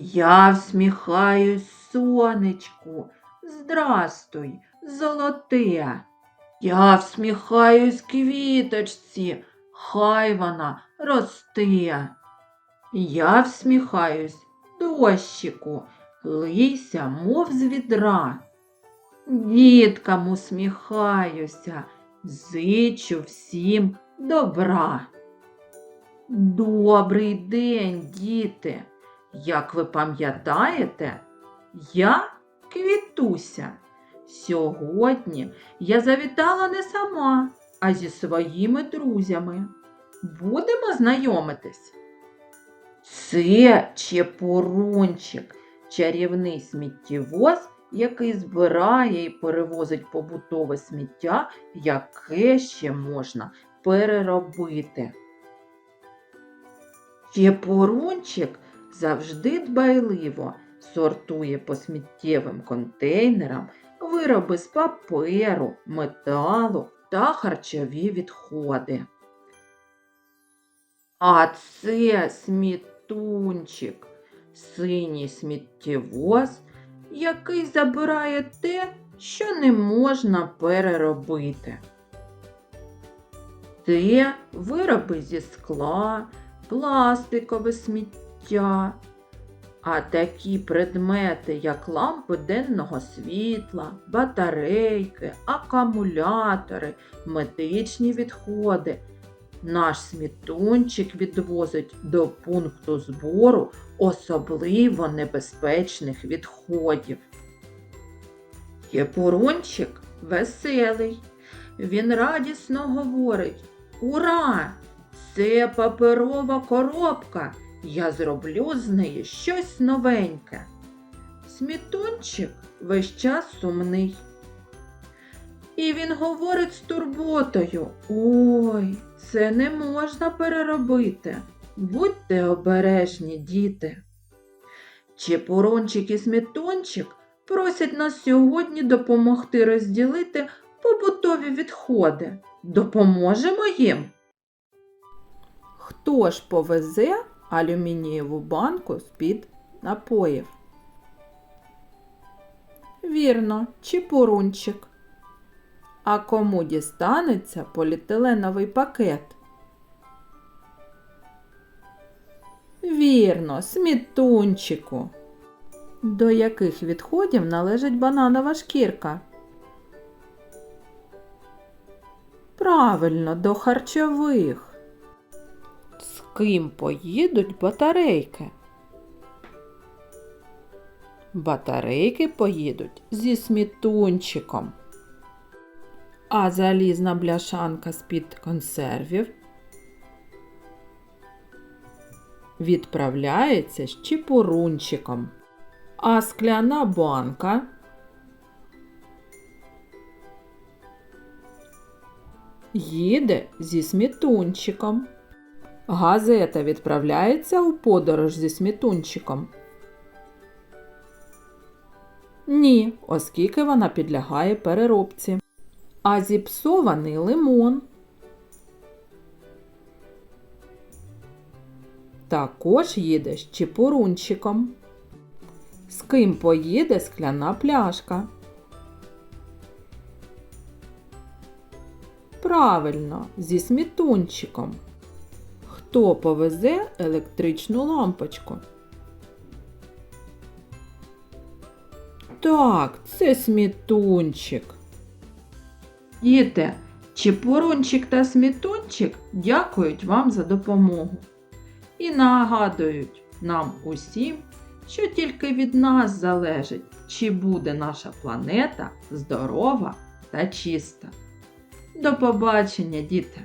Я всміхаюсь сонечку. Здрастуй, золоте. Я всміхаюсь квіточці, хай вона росте. Я всміхаюсь дощику, лийся, мов з відра. Діткам усміхаюся, зичу всім добра. Добрий день, діти! Як ви пам'ятаєте, я квітуся. Сьогодні я завітала не сама, а зі своїми друзями. Будемо знайомитись. Це чепурунчик, чарівний сміттєвоз, який збирає і перевозить побутове сміття, яке ще можна переробити. Чепурунчик завжди дбайливо сортує по сміттєвим контейнерам вироби з паперу, металу та харчові відходи. А це смітунчик, синій сміттєвоз, який забирає те, що не можна переробити. Це вироби зі скла, пластикове сміття, а такі предмети, як лампи денного світла, батарейки, акумулятори, медичні відходи, наш смітунчик відвозить до пункту збору особливо небезпечних відходів. Єпурунчик веселий. Він радісно говорить Ура! Це паперова коробка. Я зроблю з неї щось новеньке. Смітунчик весь час сумний. І він говорить з турботою Ой, це не можна переробити. Будьте обережні, діти. Чепурончик і смітончик просять нас сьогодні допомогти розділити побутові відходи. Допоможемо їм. Хто ж повезе алюмінієву банку з-під напоїв? Вірно, чіпурунчик. А кому дістанеться поліетиленовий пакет? Вірно, смітунчику. До яких відходів належить бананова шкірка? Правильно, до харчових. Ким поїдуть батарейки? Батарейки поїдуть зі смітунчиком. А залізна бляшанка з-під консервів відправляється з чіпурунчиком. А скляна банка їде зі смітунчиком. Газета відправляється у подорож зі смітунчиком. Ні, оскільки вона підлягає переробці. А зіпсований лимон. Також їде з чепурунчиком. З ким поїде скляна пляшка? Правильно, зі смітунчиком. Хто повезе електричну лампочку? Так, це смітунчик. Діти, Чепурунчик та смітунчик дякують вам за допомогу і нагадують нам усім, що тільки від нас залежить, чи буде наша планета здорова та чиста. До побачення, діти!